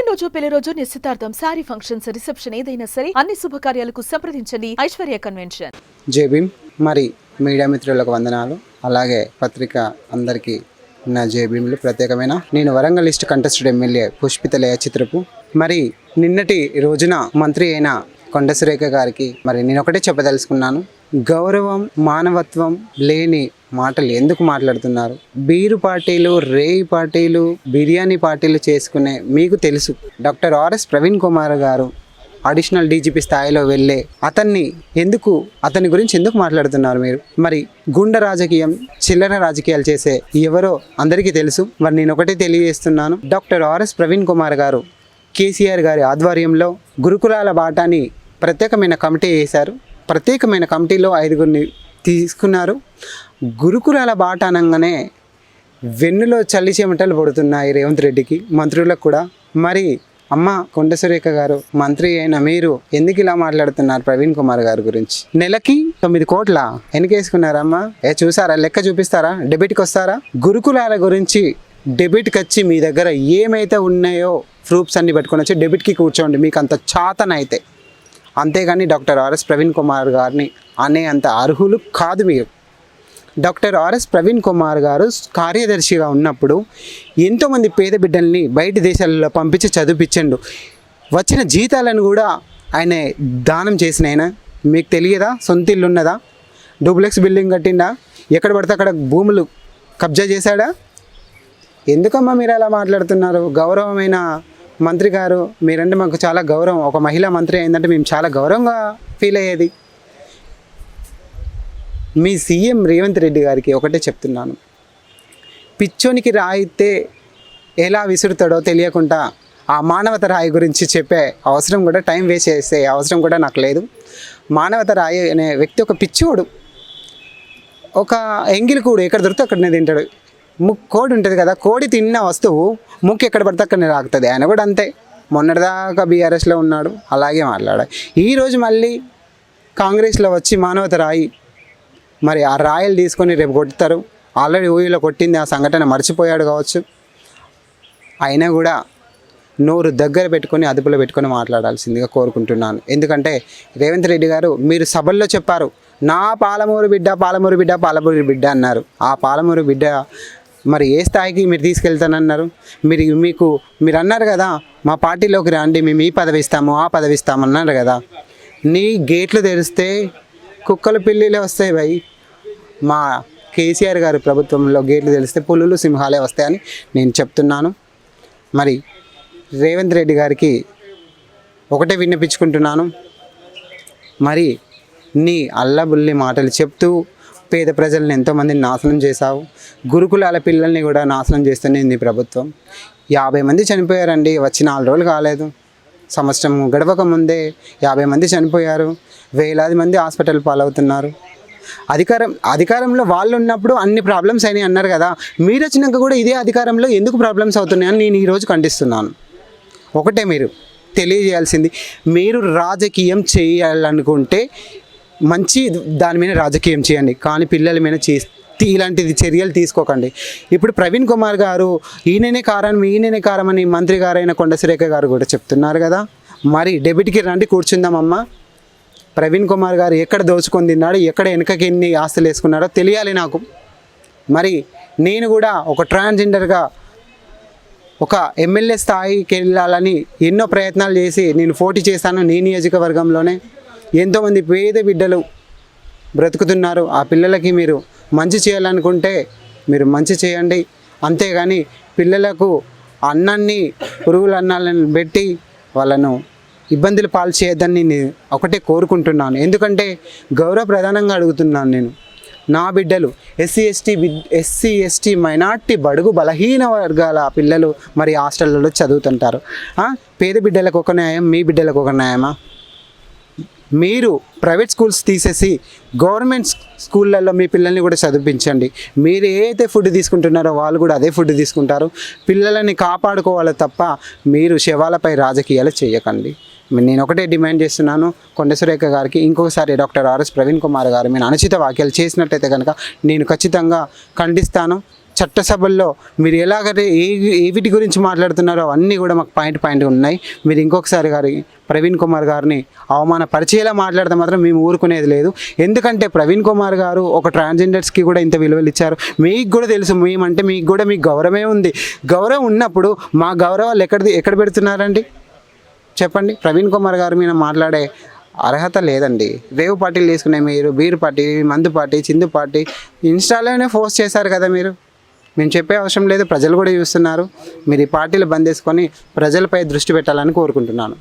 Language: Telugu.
పుట్టినరోజు పెళ్ళి రోజు నిశ్చితార్థం శారీ ఫంక్షన్స్ రిసెప్షన్ ఏదైనా సరే అన్ని శుభకార్యాలకు సంప్రదించండి ఐశ్వర్య కన్వెన్షన్. జేబీమ్ మరి మీడియా మిత్రులకు వందనాలు. అలాగే పత్రిక అందరికీ నా జేబీములు ప్రత్యేకమైన. నేను వరంగల్ లిస్ట్ కంటెస్టెడ్ ఎమ్మెల్యే పుష్పితలయ చిత్రపు. మరి నిన్నటి రోజున మంత్రి అయిన కొండ సురేఖ గారికి మరి నేను ఒకటే చెప్పదలుచుకున్నాను. గౌరవం మానవత్వం లేని మాటలు ఎందుకు మాట్లాడుతున్నారు? బీరు పార్టీలు రేయి పార్టీలు బిర్యానీ పార్టీలు చేసుకునే మీకు తెలుసు. డాక్టర్ ఆర్ఎస్ ప్రవీణ్ కుమార్ గారు అడిషనల్ డీజీపీ స్థాయిలో వెళ్ళే అతన్ని ఎందుకు అతని గురించి ఎందుకు మాట్లాడుతున్నారు మీరు? మరి గుండె రాజకీయం చిల్లర రాజకీయాలు చేసే ఎవరో అందరికీ తెలుసు. మరి నేను ఒకటే తెలియజేస్తున్నాను. డాక్టర్ ఆర్ఎస్ ప్రవీణ్ కుమార్ గారు కేసీఆర్ గారి ఆధ్వర్యంలో గురుకులాల బాటాని ప్రత్యేకమైన కమిటీ వేశారు. ప్రత్యేకమైన కమిటీలో ఐదుగురిని తీసుకున్నారు. గురుకులాల బాట అనగానే వెన్నులో చల్లి చెమటలు పడుతున్నాయి రేవంత్ రెడ్డికి. మంత్రులకు కూడా. మరి అమ్మ కొండ సురేఖ గారు మంత్రి అయిన మీరు ఎందుకు ఇలా మాట్లాడుతున్నారు ప్రవీణ్ కుమార్ గారి గురించి? నెలకి తొమ్మిది కోట్ల ఎన్నికేసుకున్నారమ్మా? ఏ చూసారా? లెక్క చూపిస్తారా? డెబిట్కి వస్తారా? గురుకులాల గురించి డెబిట్కి వచ్చి మీ దగ్గర ఏమైతే ఉన్నాయో ప్రూఫ్స్ అన్ని పెట్టుకొని వచ్చి డెబిట్కి కూర్చోండి. మీకు అంత చాతనైతే అంతేగాని డాక్టర్ ఆర్ఎస్ ప్రవీణ్ కుమార్ గారిని అనే అంత అర్హులు కాదు మీరు. డాక్టర్ ఆర్ఎస్ ప్రవీణ్ కుమార్ గారు కార్యదర్శిగా ఉన్నప్పుడు ఎంతోమంది పేద బిడ్డల్ని బయట దేశాలలో పంపించి చదివించండు వచ్చిన జీతాలను కూడా ఆయన దానం చేసిన ఆయన. మీకు తెలియదా? సొంత ఇల్లు ఉన్నదా డూప్లెక్స్ బిల్డింగ్ కట్టిండా? ఎక్కడ పడితే అక్కడ భూములు కబ్జా చేశాడా? ఎందుకమ్మా మీరు అలా మాట్లాడుతున్నారు? గౌరవమైన మంత్రి గారు మీరంటే మాకు చాలా గౌరవం. ఒక మహిళా మంత్రి అయిందంటే మేము చాలా గౌరవంగా ఫీల్ అయ్యేది. మీ సీఎం రేవంత్ రెడ్డి గారికి ఒకటే చెప్తున్నాను. పిచ్చోనికి రాయితే ఎలా విసురుతాడో తెలియకుండా ఆ మానవత రాయి గురించి చెప్పే అవసరం కూడా టైం వేస్ట్ చేసే అవసరం కూడా నాకు లేదు. మానవత రాయి అనే వ్యక్తి ఒక పిచ్చోడు. ఒక ఎంగిలి కూడు ఎక్కడ దొరికితే అక్కడనే తింటాడు. ముక్కు కోడి ఉంటుంది కదా కోడి తిన్న వస్తువు ముక్కు ఎక్కడ పడితే అక్కడనే రాకుతుంది. ఆయన కూడా అంతే. మొన్నటిదాకా బీఆర్ఎస్లో ఉన్నాడు అలాగే మాట్లాడాడు. ఈరోజు మళ్ళీ కాంగ్రెస్లో వచ్చి మానవత రాయి మరి ఆ రాయలు తీసుకొని రేపు కొడతారు. ఆల్రెడీ ఊయిలో కొట్టింది ఆ సంఘటన మర్చిపోయాడు కావచ్చు. అయినా కూడా నోరు దగ్గర పెట్టుకొని అదుపులో పెట్టుకొని మాట్లాడాల్సిందిగా కోరుకుంటున్నాను. ఎందుకంటే రేవంత్ రెడ్డి గారు మీరు సభల్లో చెప్పారు నా పాలమూరు బిడ్డ పాలమూరు బిడ్డ పాలమూరు బిడ్డ అన్నారు. ఆ పాలమూరు బిడ్డ మరి ఏ స్థాయికి మీరు తీసుకెళ్తానన్నారు? మీరు మీకు మీరు అన్నారు కదా మా పార్టీలోకి రండి మేము ఈ పదవి ఇస్తాము ఆ పదవి ఇస్తాము అన్నారు కదా. నీ గేట్లు తెరిస్తే కుక్కలు పిల్లిలే వస్తాయి భయ్. మా కేసీఆర్ గారి ప్రభుత్వంలో గేట్లు తెలిస్తే పులులు సింహాలే వస్తాయని నేను చెప్తున్నాను. మరి రేవంత్ రెడ్డి గారికి ఒకటే విన్నపించుకుంటున్నాను. మరి నీ అల్లబుల్లి మాటలు చెప్తూ పేద ప్రజల్ని ఎంతోమందిని నాశనం చేశావు. గురుకులాల పిల్లల్ని కూడా నాశనం చేస్తుంది నీ ప్రభుత్వం. యాభై మంది చనిపోయారండి వచ్చి నాలుగు రోజులు కాలేదు. సంవత్సరం గడవక ముందే యాభై మంది చనిపోయారు. వేలాది మంది హాస్పిటల్ పాలవుతున్నారు. అధికారం అధికారంలో వాళ్ళు ఉన్నప్పుడు అన్ని ప్రాబ్లమ్స్ అయినాయి అన్నారు కదా. మీరు వచ్చినాక కూడా ఇదే అధికారంలో ఎందుకు ప్రాబ్లమ్స్ అవుతున్నాయని నేను ఈరోజు ఖండిస్తున్నాను. ఒకటే మీరు తెలియజేయాల్సింది మీరు రాజకీయం చేయాలనుకుంటే మంచి దాని మీద రాజకీయం చేయండి. కానీ పిల్లల మీద చే ఇలాంటిది చర్యలు తీసుకోకండి. ఇప్పుడు ప్రవీణ్ కుమార్ గారు ఈయననే కారణం ఈయననే కారణం అని మంత్రి గారైన కొండసురేఖ గారు కూడా చెప్తున్నారు కదా. మరి డెబిట్కి రండి కూర్చుందామమ్మా. ప్రవీణ్ కుమార్ గారు ఎక్కడ దోచుకొని తిన్నాడు ఎక్కడ వెనకకి ఎన్ని ఆస్తులు వేసుకున్నాడో తెలియాలి నాకు. మరి నేను కూడా ఒక ట్రాన్స్జెండర్గా ఒక ఎమ్మెల్యే స్థాయికి వెళ్ళాలని ఎన్నో ప్రయత్నాలు చేసి నేను పోటీ చేశాను నీ నియోజకవర్గంలోనే. ఎంతోమంది పేద బిడ్డలు బ్రతుకుతున్నారు. ఆ పిల్లలకి మీరు మంచి చేయాలనుకుంటే మీరు మంచి చేయండి. అంతేగాని పిల్లలకు అన్నాన్ని పురుగుల అన్నాలను పెట్టి వాళ్ళను ఇబ్బందులు పాలు చేయొద్దని నేను ఒకటే కోరుకుంటున్నాను. ఎందుకంటే గౌరవ ప్రధానంగా అడుగుతున్నాను నేను. నా బిడ్డలు SC ST SC ST minority బడుగు బలహీన వర్గాల పిల్లలు మరి హాస్టళ్ళలో చదువుతుంటారు. పేద బిడ్డలకు ఒక న్యాయం మీ బిడ్డలకు ఒక న్యాయమా? మీరు ప్రైవేట్ స్కూల్స్ తీసేసి గవర్నమెంట్ స్కూళ్ళల్లో మీ పిల్లల్ని కూడా చదివించండి. మీరు ఏదైతే ఫుడ్ తీసుకుంటున్నారో వాళ్ళు కూడా అదే ఫుడ్ తీసుకుంటారు. పిల్లలని కాపాడుకోవాలి తప్ప మీరు శవాలపై రాజకీయాలు చేయకండి. నేను ఒకటే డిమాండ్ చేస్తున్నాను కొండ సురేఖ గారికి ఇంకొకసారి డాక్టర్ ఆర్ఎస్ ప్రవీణ్ కుమార్ గారు మీరు అనుచిత వ్యాఖ్యలు చేసినట్టయితే కనుక నేను ఖచ్చితంగా ఖండిస్తాను. చట్టసభల్లో మీరు ఎలాగైతే ఏ ఏ వీటి గురించి మాట్లాడుతున్నారో అవన్నీ కూడా మాకు పాయింట్ పాయింట్ ఉన్నాయి. మీరు ఇంకొకసారి గారి ప్రవీణ్ కుమార్ గారిని అవమానపరిచేలా మాట్లాడితే మాత్రం మేము ఊరుకునేది లేదు. ఎందుకంటే ప్రవీణ్ కుమార్ గారు ఒక ట్రాన్స్జెండర్స్కి కూడా ఇంత విలువలు ఇచ్చారు. మీకు కూడా తెలుసు మేమంటే మీకు కూడా మీకు గౌరవమే ఉంది. గౌరవం ఉన్నప్పుడు మా గౌరవాలు ఎక్కడ ఎక్కడ పెడుతున్నారండి? చెప్పండి. ప్రవీణ్ కుమార్ గారు మీద మాట్లాడే అర్హత లేదండి. రేవు పార్టీలు తీసుకునే మీరు బీర్ పార్టీ మందు పార్టీ చిందు పార్టీ ఇన్స్టాలోనే ఫోర్స్ చేశారు కదా మీరు. మేము చెప్పే అవసరం లేదు ప్రజలు కూడా చూస్తున్నారు. మీరు ఈ పార్టీలు బంద్ చేసుకొని ప్రజలపై దృష్టి పెట్టాలని కోరుకుంటున్నాను.